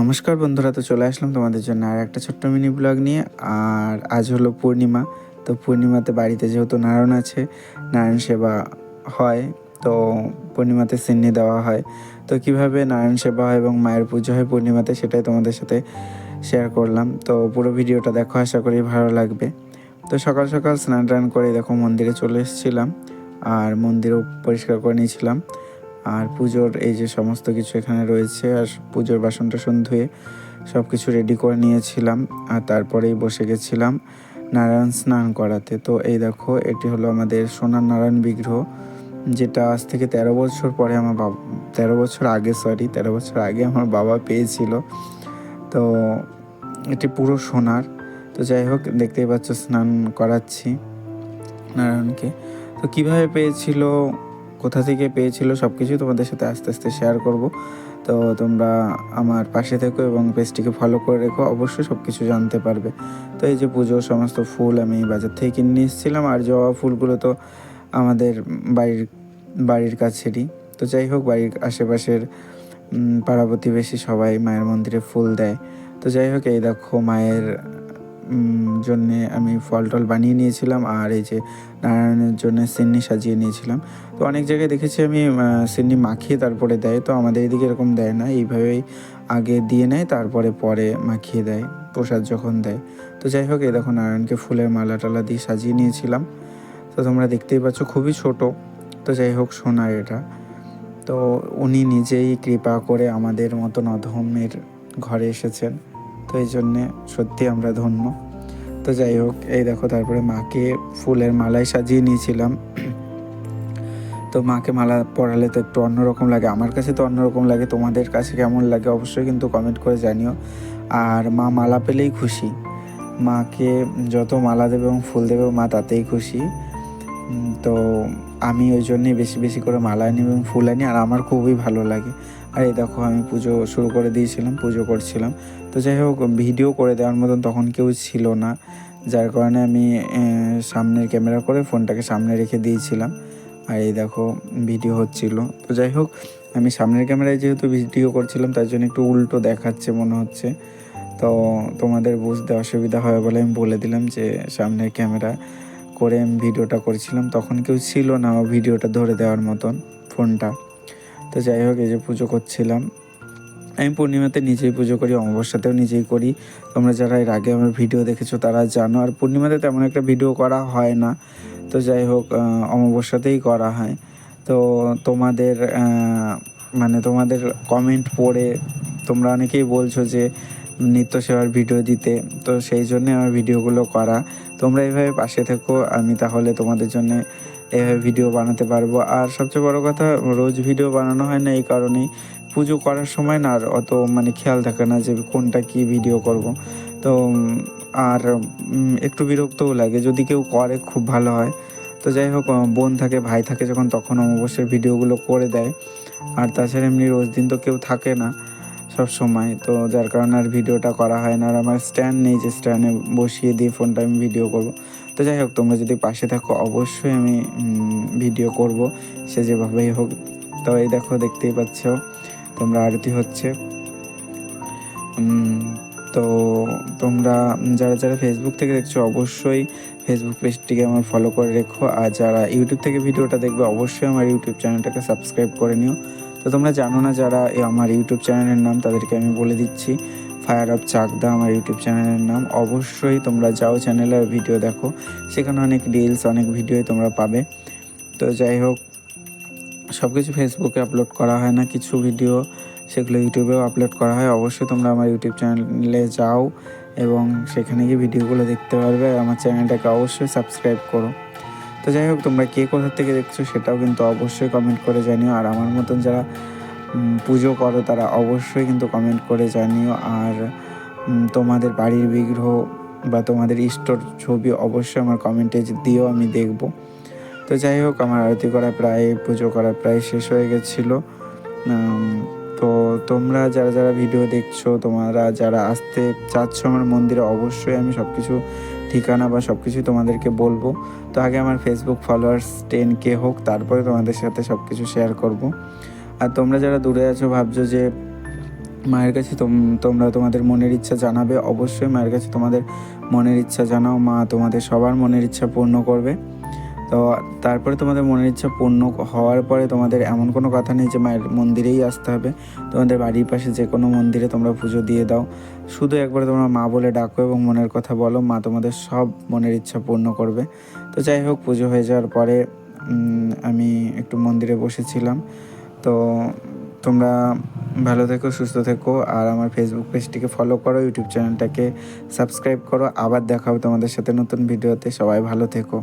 নমস্কার বন্ধুরা, তো চলে আসলাম তোমাদের জন্য আর একটা ছোট্ট মিনি ব্লগ নিয়ে। আর আজ হলো পূর্ণিমা, তো পূর্ণিমাতে বাড়িতে যেহেতু নারায়ণ আছে, নারায়ণ সেবা হয়, তো পূর্ণিমাতে সিন্নি দেওয়া হয়। তো কীভাবে নারায়ণ সেবা হয় এবং মায়ের পুজো হয় পূর্ণিমাতে সেটাই তোমাদের সাথে শেয়ার করলাম। তো পুরো ভিডিওটা দেখো, আশা করি ভালো লাগবে। তো সকাল সকাল স্নান টান করে দেখো মন্দিরে চলে এসেছিলাম, আর মন্দিরও পরিষ্কার করে নিয়েছিলাম। আর পুজোর এই যে সমস্ত কিছু এখানে রয়েছে, আর পুজোর বাসন টাসন ধুয়ে সব কিছু রেডি করে নিয়েছিলাম, আর তারপরেই বসে গেছিলাম নারায়ণ স্নান করাতে। তো এই দেখো, এটি হলো আমাদের সোনার নারায়ণ বিগ্রহ, যেটা আজ থেকে তেরো বছর পরে আমার বাবা, তেরো বছর আগে সরি তেরো বছর আগে আমার বাবা পেয়েছিল। তো এটি পুরো সোনার। তো যাই হোক, দেখতেই পাচ্ছ, স্নান করাচ্ছি নারায়ণকে। তো কীভাবে পেয়েছিল কোথা থেকে পেয়েছিল সব কিছুই তোমাদের সাথে আস্তে আস্তে শেয়ার করব। তো তোমরা আমার পাশে থেকো এবং পেজটিকে ফলো করে রেখো, অবশ্যই সব কিছু জানতে পারবে। তো এই যে পুজোর সমস্ত ফুল আমি বাজার থেকে কিনে নিয়ে এসেছিলাম, আর জবা ফুলগুলো তো আমাদের বাড়ির বাড়ির কাছেরই। তো যাই হোক, বাড়ির আশেপাশের পাড়া প্রতিবেশী সবাই মায়ের মন্দিরে ফুল দেয়। তো যাই হোক, এই দেখো মায়ের জন্যে আমি ফল টল বানিয়ে নিয়েছিলাম আর এই যে নারায়ণের জন্য সিন্নি সাজিয়ে নিয়েছিলাম। তো অনেক জায়গায় দেখেছি আমি সিন্নি মাখিয়ে তারপরে দেয়। তো আমাদের এদিকে এরকম দেয় না, এইভাবেই আগে দিয়ে নেয়, তারপরে পরে মাখিয়ে দেয়, প্রসাদ যখন দেয়। তো যাই হোক, এই দেখো নারায়ণকে ফুলের মালা টালা দিয়ে সাজিয়ে নিয়েছিলাম। তো তোমরা দেখতেই পাচ্ছ খুবই ছোট। তো যাই হোক সোনার এটা। তো উনি নিজেই কৃপা করে আমাদের মতন অধমের ঘরে এসেছেন। তো এই জন্যে সত্যি আমরা ধন্য। তো যাই হোক এই দেখো, তারপরে মাকে ফুলের মালায় সাজিয়ে নিয়েছিলাম। তো মাকে মালা পরালে তো একটু অন্যরকম লাগে। আমার কাছে তো অন্যরকম লাগে, তোমাদের কাছে কেমন লাগে অবশ্যই কিন্তু কমেন্ট করে জানিও। আর মা মালা পেলেই খুশি। মাকে যত মালা দেবে এবং ফুল দেবে মা তাতেই খুশি। তো আমি ওই জন্যই বেশি বেশি করে মালা আনি এবং ফুল আনি, আর আমার খুবই ভালো লাগে। আর এই দেখো, আমি পুজো শুরু করে দিয়েছিলাম, পুজো করছিলাম। তো যাই হোক, ভিডিও করে দেওয়ার মতন তখন কেউ ছিল না। যার কারণে আমি সামনের ক্যামেরা করে ফোনটাকে সামনে রেখে দিয়েছিলাম। আর এই দেখো, ভিডিও হচ্ছিল। তো যাই হোক, আমি সামনের ক্যামেরায় যেহেতু ভিডিও করছিলাম, তার জন্য একটু উল্টো দেখাচ্ছে মনে হচ্ছে। তো তোমাদের বুঝতে অসুবিধা হয় বলে আমি বলে দিলাম যে, সামনের ক্যামেরা করে আমি ভিডিওটা করেছিলাম। তখন কেউ ছিল না ভিডিওটা ধরে দেওয়ার মতন ফোনটা। তো যাই হোক, এই যে পুজো করছিলাম। আমি পূর্ণিমাতে নিজেই পুজো করি, অমাবস্যাতেও নিজেই করি। তোমরা যারা এর আগে আমার ভিডিও দেখেছ, তারা জানো। আর পূর্ণিমাতে তেমন একটা ভিডিও করা হয় না। তো যাই হোক অমাবস্যাতেই করা হয়। তো তোমাদের মানে তোমাদের কমেন্ট পড়ে তোমরা অনেকেই বলছো যে নিত্য সেবার ভিডিও দিতে। তো সেই জন্যে আমার ভিডিওগুলো করা। তোমরা এইভাবে পাশে থেকো, আমি তাহলে তোমাদের জন্য এভাবে ভিডিও বানাতে পারব। আর সবচেয়ে বড় কথা, রোজ ভিডিও বানানো হয় না এই কারণেই পুজো করার সময় না আর অত মানে খেয়াল থাকে না যে কোনটা কি ভিডিও করব। তো, আর একটু বিরক্তও লাগে। যদি কেউ করে, খুব ভালো হয়। তো যাই হোক বোন থাকে, ভাই থাকে, যখন তখন অবশ্যই ভিডিওগুলো করে দেয়। আর তাছাড়া এমনি রোজ দিন তো কেউ থাকে না সব সময়। তো যার কারণে আর ভিডিওটা করা হয় না। আর আমার স্ট্যান্ড নেই যে স্ট্যান্ডে বসিয়ে দিয়ে ফোনটা আমি ভিডিও করব। তো যাই হোক, তোমরা যদি পাশে থাকো, অবশ্যই আমি ভিডিও করব, সে যেভাবেই হোক। তো এই দেখো, দেখতেই পাচ্ছ, তোমরা আরতি হচ্ছে। তো তোমরা, যারা যারা ফেসবুক থেকে দেখছ, অবশ্যই ফেসবুক পেজটিকে আমার ফলো করে রেখো। আর যারা ইউটিউব থেকে ভিডিওটা দেখবে, অবশ্যই আমার ইউটিউব চ্যানেলটাকে সাবস্ক্রাইব করে নিও। তো তোমরা জানো না, যারা আমার ইউটিউব চ্যানেলের নাম, তাদেরকে আমি বলে দিচ্ছি। ফায়ার অফ চাকদা আমার ইউটিউব চ্যানেলের নাম। অবশ্যই তোমরা যাও চ্যানেলে আর ভিডিও দেখো। সেখানে অনেক রিলস অনেক ভিডিওই তোমরা পাবে। তো যাই হোক সব কিছু ফেসবুকে আপলোড করা হয় না, কিছু ভিডিও সেগুলো ইউটিউবেও আপলোড করা হয়। অবশ্যই তোমরা আমার ইউটিউব চ্যানেলে যাও এবং সেখানে গিয়ে ভিডিওগুলো দেখতে পারবে। আমার চ্যানেলটাকে অবশ্যই সাবস্ক্রাইব করো। তো যাই হোক, তোমরা কে কোথা থেকে দেখছ সেটাও কিন্তু অবশ্যই কমেন্ট করে জানিও। আর আমার মতন যারা পুজো করো, তারা অবশ্যই কিন্তু কমেন্ট করে জানিও। আর তোমাদের বাড়ির বিগ্রহ বা তোমাদের ইষ্টর ছবি অবশ্যই আমার কমেন্টে দিও, আমি দেখব। তো যাই হোক, আমার আরতি করা প্রায়, পুজো করা প্রায় শেষ হয়ে গেছিল। তো তোমরা যারা যারা ভিডিও দেখছ, তোমরা যারা আসতে চাচ্ছ আমার মন্দিরে, অবশ্যই আমি সব কিছু ঠিকানা বা সব কিছুই তোমাদেরকে বলব। তো আগে আমার ফেসবুক ফলোয়ার্স টেন কে হোক, তারপরে তোমাদের সাথে সব কিছু শেয়ার করব। আর তোমরা যারা দূরে আছো, ভাবছ যে মায়ের কাছে তোম- তোমরা তোমাদের মনের ইচ্ছা জানাবে, অবশ্যই মায়ের কাছে তোমাদের মনের ইচ্ছা জানাও। মা তোমাদের সবার মনের ইচ্ছা পূর্ণ করবে। তো তারপরে তোমাদের মনের ইচ্ছা পূর্ণ হওয়ার পরে তোমাদের এমন কোনো কথা নেই যে মায়ের মন্দিরেই আসতে হবে। তোমাদের বাড়ির পাশে যে কোনো মন্দিরে তোমরা পুজো দিয়ে দাও। শুধু একবার তোমরা মা বলে ডাকো এবং মনের কথা বলো, মা তোমাদের সব মনের ইচ্ছা পূর্ণ করবে। তো যাই হোক, পুজো হয়ে যাওয়ার পরে আমি একটু মন্দিরে বসেছিলাম। তো তোমরা ভালো থেকো, সুস্থ থেকো, আর আমার ফেসবুক পেজটিকে ফলো করো ইউটিউব চ্যানেলটাকে সাবস্ক্রাইব করো। আবার দেখা হবে তোমাদের সাথে নতুন ভিডিওতে সবাই ভালো থেকো।